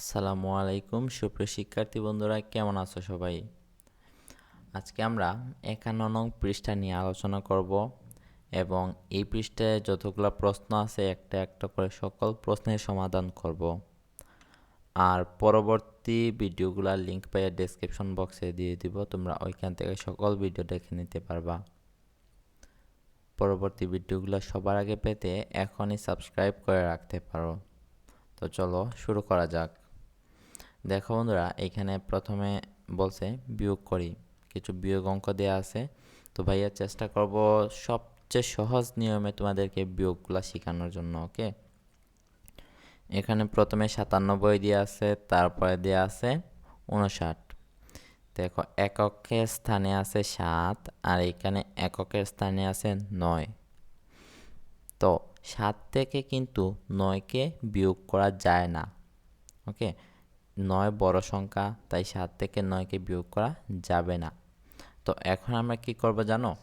আসসালামু আলাইকুম, সুপ্রিয় শিক্ষার্থী বন্ধুরা, কেমন আছো সবাই? আজকে আমরা একান্ন নং পৃষ্ঠা নিয়ে আলোচনা করব এবং এই পৃষ্ঠায় যতগুলো প্রশ্ন আছে, একটা একটা করে সকল প্রশ্নের সমাধান করব। আর পরবর্তী ভিডিওগুলোর লিঙ্ক পাইয়া ডেসক্রিপশন বক্সে দিয়ে দিব, তোমরা ওইখান থেকে সকল ভিডিও দেখে নিতে পারবা। পরবর্তী ভিডিওগুলো সবার আগে পেতে এখনই সাবস্ক্রাইব করে রাখতে পারো। তো চলো শুরু করা যাক। দেখো বন্ধুরা, এখানে প্রথমে বলছে বিয়োগ করি, কিছু বিয়োগ অঙ্ক দেওয়া আছে। তো ভাইয়া চেষ্টা করব সবচেয়ে সহজ নিয়মে তোমাদেরকে বিয়োগগুলো শেখানোর জন্য, ওকে? এখানে প্রথমে সাতানব্বই দেওয়া আছে, তারপরে দেওয়া আছে উনষাট দেখো, এককের স্থানে আছে সাত, আর এখানে এককের স্থানে আছে নয়। তো সাত থেকে কিন্তু নয়কে বিয়োগ করা যায় না, ওকে? নয় বড় সংখ্যা, তাই সাত থেকে নয়কে বিয়োগ করা যাবে না। তো এখন আমরা কি করব জানো?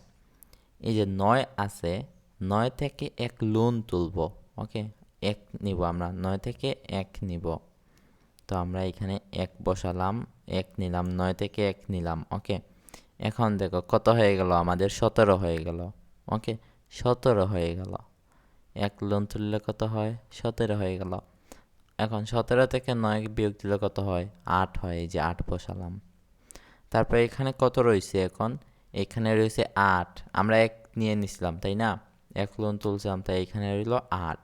এই যে নয় আছে, নয় থেকে এক লোন তুলব, ওকে? এক নিব আমরা, নয় থেকে এক নিব। তো আমরা এখানে এক বসালাম, এক নিলাম, নয় থেকে এক নিলাম, ওকে? এখন দেখো কত হয়ে গেল? আমাদের সতেরো হয়ে গেল, ওকে? সতেরো হয়ে গেল। এক লোন তুললে কত হয়? সতেরো হয়ে গেল। এখন সতেরো থেকে নয় বিয়োগ দিলে কত হয়? আট হয়, এই যে আট বসালাম। তারপর এখানে কত রয়েছে এখন? এখানে রয়েছে আট। আমরা এক নিয়ে নিছিলাম, তাই না? এক লোন তুলছিলাম, তাই এখানে রইল আট।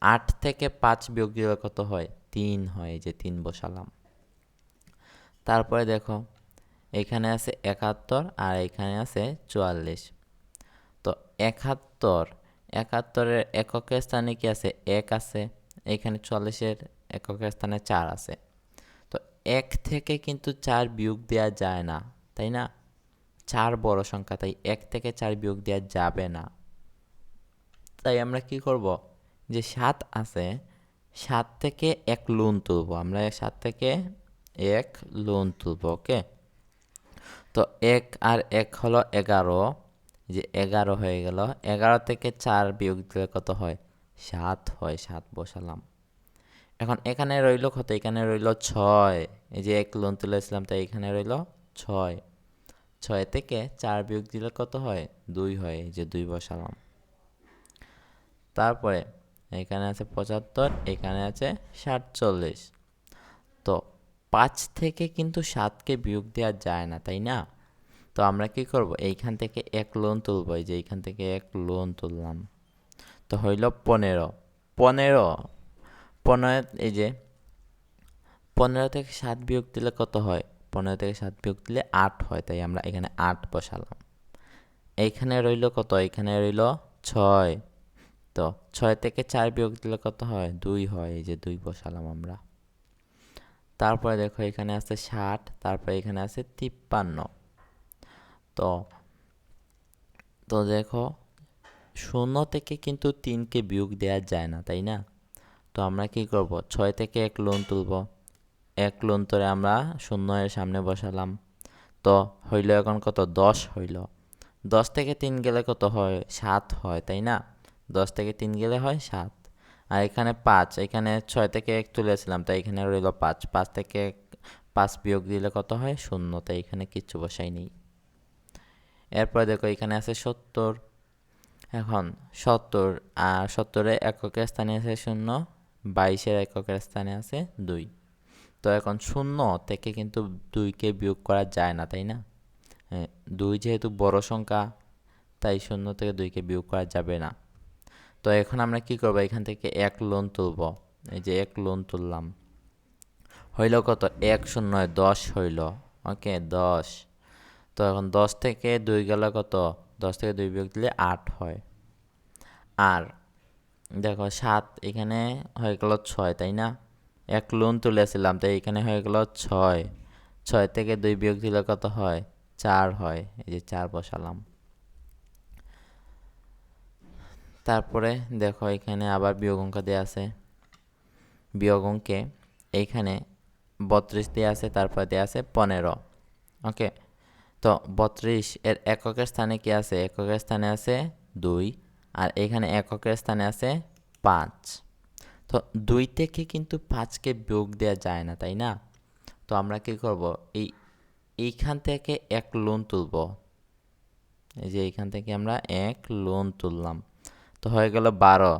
আট থেকে পাঁচ বিয়োগ দিলে কত হয়? তিন হয়, এই যে তিন বসালাম। তারপরে দেখো, এখানে আছে একাত্তর আর এখানে আছে চুয়াল্লিশ। তো একাত্তর, একাত্তরের এককের স্থানে কি আছে? এক আছে। এখানে চল্লিশের এককের স্থানে চার আছে। তো এক থেকে কিন্তু চার বিয়োগ দেওয়া যায় না, তাই না? চার বড় সংখ্যা, তাই এক থেকে চার বিয়োগ দেওয়া যাবে না। তাই আমরা কি করব? যে সাত আছে, সাত থেকে এক লোন তুলব। আমরা সাত থেকে এক লোন তুলব, ওকে? তো এক আর এক হলো এগারো। যে এগারো হয়ে গেল, এগারো থেকে চার বিয়োগ দিলে কত হয়? সাত হয়, সাত বসালাম। এখন এখানে রইল কত? এখানে রইল ছয়। এই যে এক লোন তুলেছিলাম তাই এখানে রইল ছয়। ছয় থেকে চার বিয়োগ দিলে কত হয়? দুই হয়, এই যে দুই বসালাম। তারপরে এখানে আছে পঁচাত্তর, এখানে আছে সাতচল্লিশ। তো পাঁচ থেকে কিন্তু সাতকে বিয়োগ দেওয়া যায় না, তাই না? তো আমরা কি করব? এইখান থেকে এক লোন তুলব, এই যে এইখান থেকে এক লোন তুললাম। তো হইল পনেরো। পনেরো। পনেরো এই যে, পনেরো থেকে সাত বিয়োগ দিলে কত হয়? পনেরো থেকে সাত বিয়োগ দিলে আট হয়, তাই আমরা এখানে আট বসালাম। এইখানে রইল কত? এখানে রইল ছয়। তো ছয় থেকে চার বিয়োগ দিলে কত হয়? দুই হয়, এই যে দুই বসালাম আমরা। তারপরে দেখো এখানে আছে ষাট, তারপরে এখানে আছে তিপ্পান্ন। তো তো দেখো শূন্য থেকে কিন্তু তিনকে বিয়োগ দেওয়া যায় না, তাই না? তো আমরা কি করব? ছয় থেকে এক লোন তুলব। এক লোন তোরে আমরা শূন্য এর সামনে বসালাম। তো হইল এখন কত? দশ হইল। দশ থেকে তিন গেলে কত হয়? সাত হয়, তাই না? দশ থেকে তিন গেলে হয় সাত। আর এখানে পাঁচ, এখানে ছয় থেকে এক তুলেছিলাম, তাই এখানে রইল পাঁচ। পাঁচ থেকে পাঁচ বিয়োগ দিলে কত হয়? শূন্য, তাই এখানে কিচ্ছু বসাই নেই। এরপর দেখো এখানে আছে সত্তর। এখন সত্তর, আর সত্তরে এককের স্থানে আছে শূন্য, বাইশের এককের স্থানে আছে দুই। তো এখন শূন্য থেকে কিন্তু দুইকে বিয়োগ করা যায় না, তাই না? দুই যেহেতু বড় সংখ্যা, তাই শূন্য থেকে দুইকে বিয়োগ করা যাবে না। তো এখন আমরা কি করব? এখান থেকে এক লোন তুলব। এই যে এক লোন তুললাম। হইল কত? এক শূন্য, দশ হইল। ওকে, দশ। তো এখন দশ থেকে দুই গেল কত? দশ থেকে দুই বিয়োগ দিলে আট হয়। আর দেখো সাত এখানে হয়ে গেল ছয়, তাই না? এক লোন তুলেছিলাম তাই এখানে হয়ে গেল ছয়। ছয় থেকে দুই বিয়োগ দিলে কত হয়? চার হয়, এই যে চার বসালাম। তারপরে দেখো এখানে আবার বিয়োগ অঙ্ক দেওয়া আছে। বিয়োগ অঙ্কে এইখানে বত্রিশ দেওয়া আছে, তারপর দেওয়া আছে পনেরো, ওকে? তো বত্রিশ এর এককের স্থানে কি আছে? এককের স্থানে আছে দুই আর এখানে এককের স্থানে আছে পাঁচ। তো দুই থেকে কিন্তু পাঁচকে বিয়োগ দেওয়া যায় না, তাই না? তো আমরা কি করব? এই, এইখান থেকে এক লোন তুলব। এই যে এইখান থেকে আমরা এক লোন তুললাম। তো হয়ে গেল বারো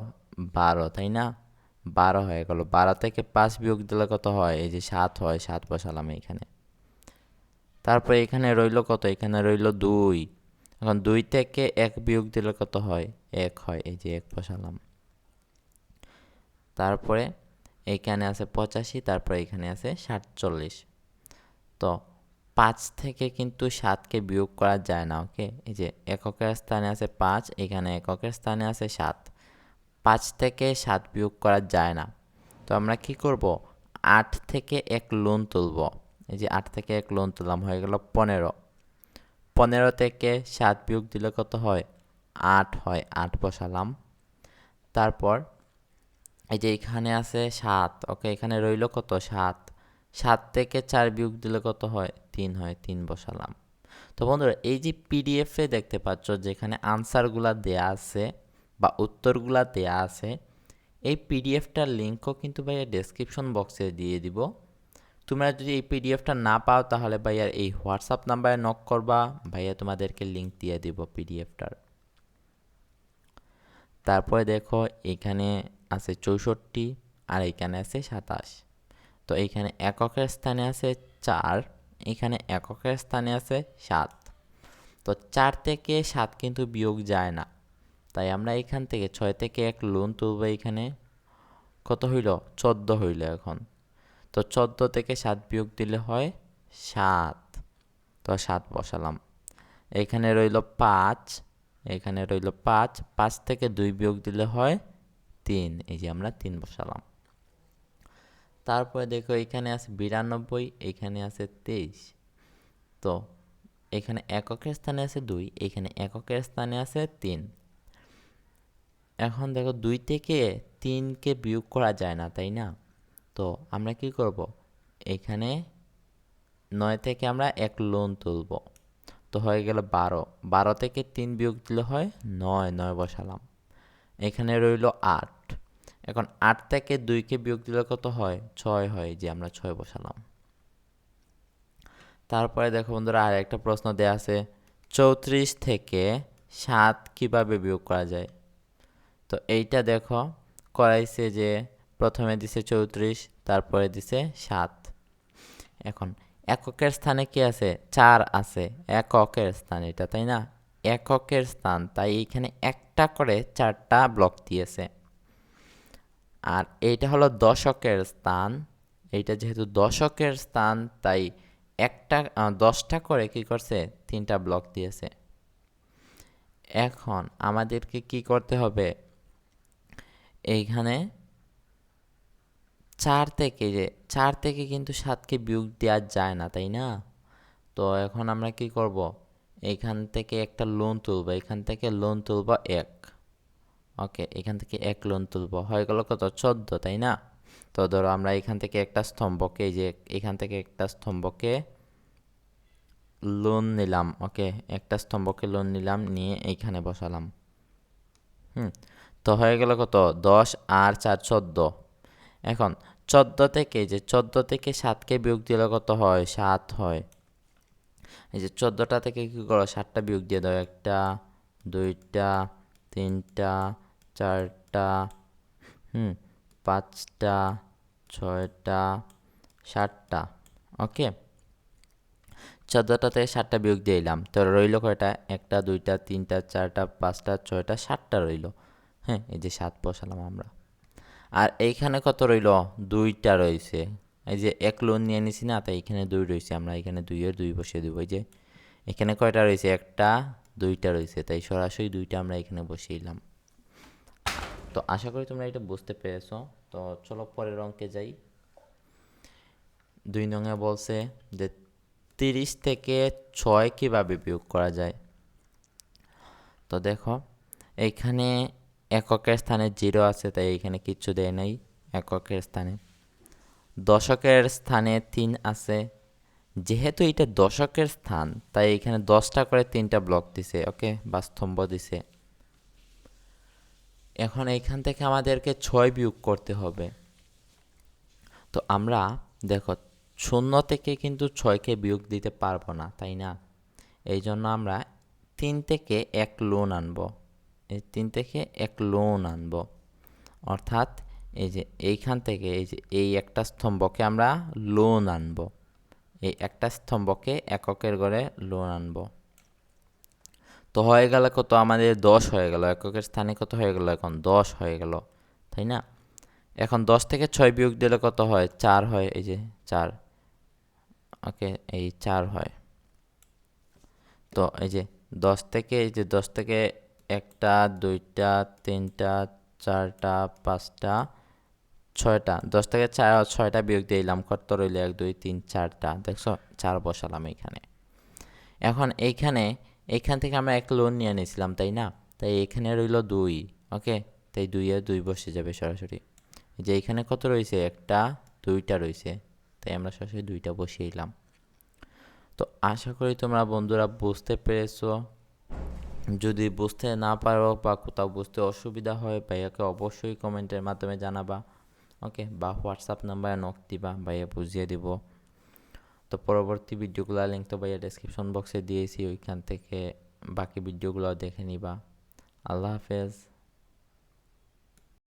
বারো, তাই না? বারো হয়ে গেল। বারো থেকে পাঁচ বিয়োগ দিলে কত হয়? এই যে সাত হয়, সাত বসালাম এইখানে। তারপরে এখানে রইল কত? এখানে রইল দুই। এখন দুই থেকে এক বিয়োগ দিলে কত হয়? এক হয়, এই যে এক বসালাম। তারপরে এইখানে আছে পঁচাশি, তারপরে এখানে আছে সাতচল্লিশ। তো পাঁচ থেকে কিন্তু সাতকে বিয়োগ করা যায় না, ওকে? এই যে এককের স্থানে আছে পাঁচ, এখানে এককের স্থানে আছে সাত। পাঁচ থেকে সাত বিয়োগ করা যায় না। তো আমরা কি করব? আট থেকে এক লোন তুলব। এই যে আট থেকে এক লোন তুললাম হয়ে গেল পনেরো। পনেরো থেকে সাত বিয়োগ দিলে কত হয়? আট হয়, আট বসালাম। তারপর এই যে এখানে আছে সাত ওকে এখানে রইল কত? সাত। সাত থেকে চার বিয়োগ দিলে কত হয়? তিন হয়, তিন বসালাম। তো বন্ধুরা, এই যে পিডিএফে দেখতে পাচ্ছ, যেখানে আনসারগুলা দেয়া আছে বা উত্তরগুলা দেয়া আছে, এই পিডিএফটার লিঙ্কও কিন্তু ভাইয়া ডেসক্রিপশন বক্সে দিয়ে দিব। তোমরা যদি এই পিডিএফটা না পাও তাহলে ভাইয়ার এই হোয়াটসঅ্যাপ নাম্বারে নক করবা, ভাইয়া তোমাদেরকে লিঙ্ক দিয়ে দিব পিডিএফটার তারপরে দেখো এখানে আছে চৌষট্টি আর এখানে আছে সাতাশ। তো এইখানে এককের স্থানে আছে চার, এখানে এককের স্থানে আছে সাত। তো চার থেকে সাত কিন্তু বিয়োগ যায় না। তাই আমরা এখান থেকে ছয় থেকে এক লোন তুলব এখানে। কত হইল? চোদ্দ হইল এখন। তো চোদ্দ থেকে সাত বিয়োগ দিলে হয় সাত। তো সাত বসালাম। এখানে রইল পাঁচ, এখানে রইল পাঁচ পাঁচ থেকে দুই বিয়োগ দিলে হয় তিন। এই যে আমরা তিন বসালাম। তারপরে দেখো এখানে আছে বিরানব্বই, এখানে আছে তেইশ। তো এখানে এককের স্থানে আছে দুই, এখানে এককের স্থানে আছে তিন। এখন দেখো দুই থেকে তিনকে বিয়োগ করা যায় না, তাই না? তো আমরা কি করব? এখানে নয় থেকে আমরা এক লোন তুলব। তো হয়ে গেল বারো। বারো থেকে তিন বিয়োগ দিলে হয় নয় নয় বসালাম। এখানে রইল আট। এখন আট থেকে দুইকে বিয়োগ দিলে কত হয়? ছয় হয়, যে আমরা ছয় বসালাম। তারপরে দেখো বন্ধুরা আর একটা প্রশ্ন দেওয়া আছে, চৌত্রিশ থেকে সাত কীভাবে বিয়োগ করা যায়? তো এইটা দেখো, করাইছে যে প্রথমে দিছে চৌত্রিশ, তারপরে দিছে সাত। এখন, এককের স্থানে কি আছে? চার আছে। এককের স্থান এটা, তাই না? এককের স্থান, তাই এইখানে একটা করে চারটা ব্লক দিয়েছে। আর এইটা হলো দশকের স্থান। এইটা যেহেতু দশকের স্থান, তাই একটা দশটা করে কি করছে? তিনটা ব্লক দিয়েছে। এখন আমাদেরকে কি করতে হবে? এইখানে চার থেকে যে চার থেকে কিন্তু সাতকে বিয়োগ দেওয়া যায় না, তাই না? তো এখন আমরা কি করব? এখান থেকে একটা লোন তুলব, এখান থেকে লোন তুলব এক। ওকে এখান থেকে এক লোন তুলব। হয়ে গেল কত? চোদ্দ, তাই না? তো ধরো আমরা এখান থেকে একটা স্তম্ভকে, এই যে এখান থেকে একটা স্তম্ভকে লোন নিলাম ওকে একটা স্তম্ভকে লোন নিলাম, নিয়ে এইখানে বসালাম। হুম, তো হয়ে গেল কত? দশ আর চার, চোদ্দ। এখন, চোদ্দ থেকে যে চোদ্দ থেকে সাতকে বিয়োগ দিলে কত হয়? সাত হয়। এই যে চোদ্দোটা থেকে কী করো? সাতটা বিয়োগ দিয়ে দাও। একটা, দুইটা, তিনটা, চারটা, হুম, পাঁচটা, ছয়টা, সাতটা। ওকে? চোদ্দোটা থেকে সাতটা বিয়োগ দিয়ে এলাম তো রইল কয়টা? একটা, দুইটা, তিনটা, চারটা, পাঁচটা, ছয়টা, সাতটা রইল। হ্যাঁ এই যে সাত বসালাম আমরা। আর এইখানে কত রইল? দুইটা রয়েছে এই যে এক লোন নিয়ে নিছি না, তাই এখানে দুই রয়েছে আমরা এখানে দুইয়ের দুই বসিয়ে দেবো। এই যে এখানে কয়টা রয়েছে একটা, দুইটা রয়েছে তাই সরাসরি দুইটা আমরা এখানে বসিয়েলাম তো আশা করি তোমরা এটা বুঝতে পেরেছ। তো চলো পরের অঙ্কে যাই। দুই নঙে বলছে যে তিরিশ থেকে ছয় কীভাবে বিয়োগ করা যায়? তো দেখো এইখানে এককের স্থানে জিরো আছে, তাই এখানে কিচ্ছু দেয় নাই এককের স্থানে। দশকের স্থানে তিন আছে। যেহেতু এটা দশকের স্থান, তাই এখানে দশটা করে তিনটা ব্লক দিছে ওকে বা স্তম্ভ দিছে। এখন এইখান থেকে আমাদেরকে ছয় বিয়োগ করতে হবে। তো আমরা, দেখো, শূন্য থেকে কিন্তু ছয়কে বিয়োগ দিতে পারব না, তাই না? এই জন্য আমরা তিন থেকে এক লোন আনব। এই তিন থেকে এক লোন আনব। অর্থাৎ এই যে এইখান থেকে এই যে এই একটা স্তম্ভকে আমরা লোন আনব। এই একটা স্তম্ভকে এককের ঘরে লোন আনব। তো হয়ে গেল কত? আমাদের দশ হয়ে গেল। এককের স্থানে কত হয়ে গেল? এখন দশ হয়ে গেল। তাই না? এখন দশ থেকে ছয় বিয়োগ দিলে কত হয়? চার হয়। এই যে চার। ওকে, এই চার হয়। তো এই যে দশ থেকে, এই যে দশ থেকে একটা, দুইটা, তিনটা, চারটা, পাঁচটা, ছয়টা। দশ থেকে চার, ছয়টা বিয়োগ দিয়ে দিলাম। কত রইল? এক, দুই, তিন, চারটা। দেখছ? চার বসালাম এইখানে। এখন এইখানে, এইখান থেকে আমরা এক লোন নিয়ে নিয়েছিলাম, তাই না? তাই এখানে রইল দুই, ওকে? তাই দুইয়ে দুই বসে যাবে সরাসরি। যে এইখানে কত রয়েছে? একটা, দুইটা রয়েছে। তাই আমরা সরাসরি দুইটা বসিয়ে বসিয়েলাম তো আশা করি তোমরা বন্ধুরা বুঝতে পেরেছ। যদি বুঝতে না পারো বা কোথাও বুঝতে অসুবিধা হয়, ভাইয়াকে অবশ্যই কমেন্টের মাধ্যমে জানাবা। ওকে, বা হোয়াটসঅ্যাপ নাম্বারে নক দিবা, ভাইয়া বুঝিয়ে দিব। তো পরবর্তী ভিডিওগুলো লিঙ্ক তো ভাইয়া ডেসক্রিপশন বক্সে দিয়েছি, ওইখান থেকে বাকি ভিডিওগুলো দেখে নিবা। আল্লাহ হাফেজ।